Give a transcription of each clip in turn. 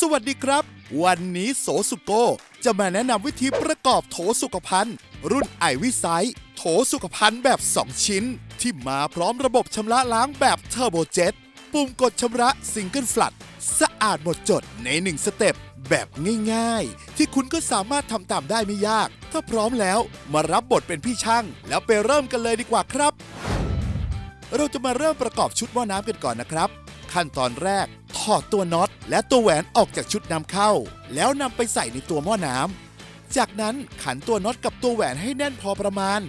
สวัสดีครับ วันนี้โสสุโกจะมาแนะนำวิธีประกอบโถสุขภัณฑ์ รุ่นไอวิไซโถสุขภัณฑ์แบบ 2 ชิ้น ที่มาพร้อมระบบชำระล้างแบบเทอร์โบเจ็ตปุ่มกดชำระซิงเกิลฟลัดสะอาดหมดจดในหนึ่งสเต็ปแบบง่ายๆ ที่คุณก็สามารถทำตามได้ไม่ยาก ถ้าพร้อมแล้วมารับบทเป็นพี่ช่าง แล้วไปเริ่มกันเลยดีกว่าครับ เราจะมาเริ่มประกอบชุดหม้อน้ำกันก่อนนะครับ ขั้นตอนแรก ถอดตัวน็อตและตัวแหวนออกจากชุดนำเข้า แล้วนำไปใส่ในตัวหม้อน้ำ จากนั้นขันตัวน็อตกับตัวแหวนให้แน่นพอประมาณ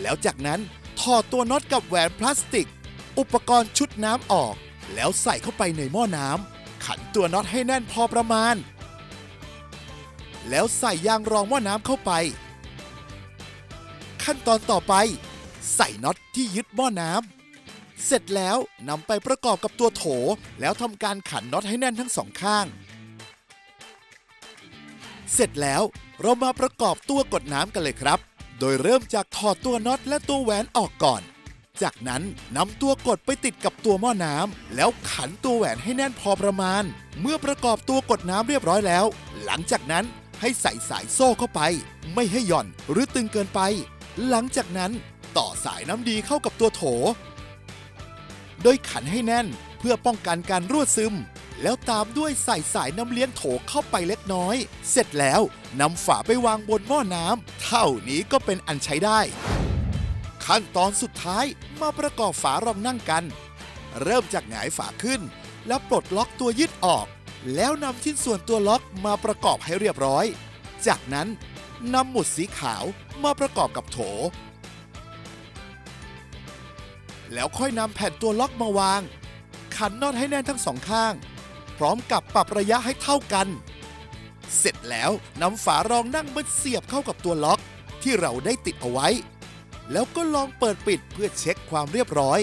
แล้วจากนั้นถอดตัวน็อตกับแหวนพลาสติก อุปกรณ์ชุดน้ำออก แล้วใส่เข้าไปในหม้อน้ำขันตัวน็อตให้แน่นพอประมาณ แล้วใส่ยางรองหม้อน้ำเข้าไป ขั้นตอนต่อไป ใส่น็อตที่ยึดหม้อน้ำ เสร็จแล้วนำไปประกอบกับตัวโถ แล้วทำการขันน็อตให้แน่นทั้งสองข้าง เสร็จแล้วเรามาประกอบตัวกดน้ำกันเลยครับ โดยเริ่มจากถอดตัวน็อตและตัวแหวนออกก่อน จากนั้นนำตัวกดไปติดกับตัวหม้อน้ำแล้วขันตัวแหวนให้แน่นพอประมาณ เมื่อประกอบตัวกดน้ำเรียบร้อยแล้ว หลังจากนั้นให้ใส่สายโซ่เข้าไป ไม่ให้หย่อนหรือตึงเกินไป หลังจากนั้นต่อสายน้ำดีเข้ากับตัวโถ โดยขันให้แน่นเพื่อป้องกันการรั่วซึม แล้วตามด้วยใส่สายน้ำเลี้ยงโถเข้าไปเล็กน้อย เสร็จแล้วนำฝาไปวางบนหม้อน้ำเท่านี้ก็เป็นอันใช้ได้ ขั้นตอนสุดท้ายมาประกอบฝารองนั่งกัน เริ่มจากหงายฝาขึ้น แล้วปลดล็อกตัวยึดออก แล้วนำชิ้นส่วนตัวล็อกมาประกอบให้เรียบร้อย จากนั้นนำหมุดสีขาวมาประกอบกับโถ แล้วค่อยนำแผ่นตัวล็อกมาวาง ขันน็อตให้แน่นทั้งสองข้าง พร้อมกับปรับระยะให้เท่ากัน เสร็จแล้วนำฝารองนั่งมาเสียบเข้ากับตัวล็อกที่เราได้ติดเอาไว้ แล้วก็ลองเปิดปิดเพื่อเช็คความเรียบร้อย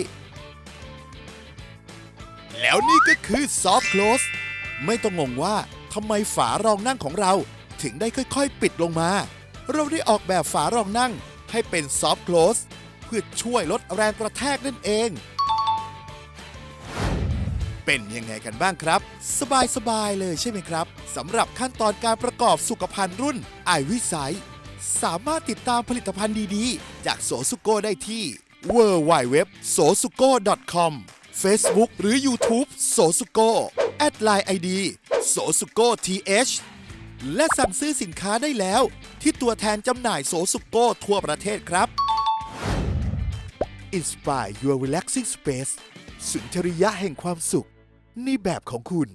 แล้วนี่ก็คือซอฟ t ์ close ไม่ต้องงงว่าทำไมฝารองนั่งของเราถึงได้ค่อยๆ ปิดลงมา เราได้ออกแบบฝารองนั่งให้เป็นซอฟ t ์ close เพื่อช่วยลดแรงกระแทกนั่นเอง เป็นยังไงกันบ้างครับ สบายๆเลยใช่ไหมครับสำหรับขั้นตอนการประกอบสุขภัณฑ์รุ่นไอวิไซสามารถติดตามผลิตภัณฑ์ดีๆ จากโสสุโกได้ที่ w w w s o s u k o com Facebook หรือ YouTube โสสุโกแอดไลน์ ID โสสุโก th และสั่งซื้อสินค้าได้แล้ว ที่ตัวแทนจำหน่ายโสสุโกทั่วประเทศครับ Inspire your relaxing space สุนทรียะแห่งความสุข ในแบบของคุณ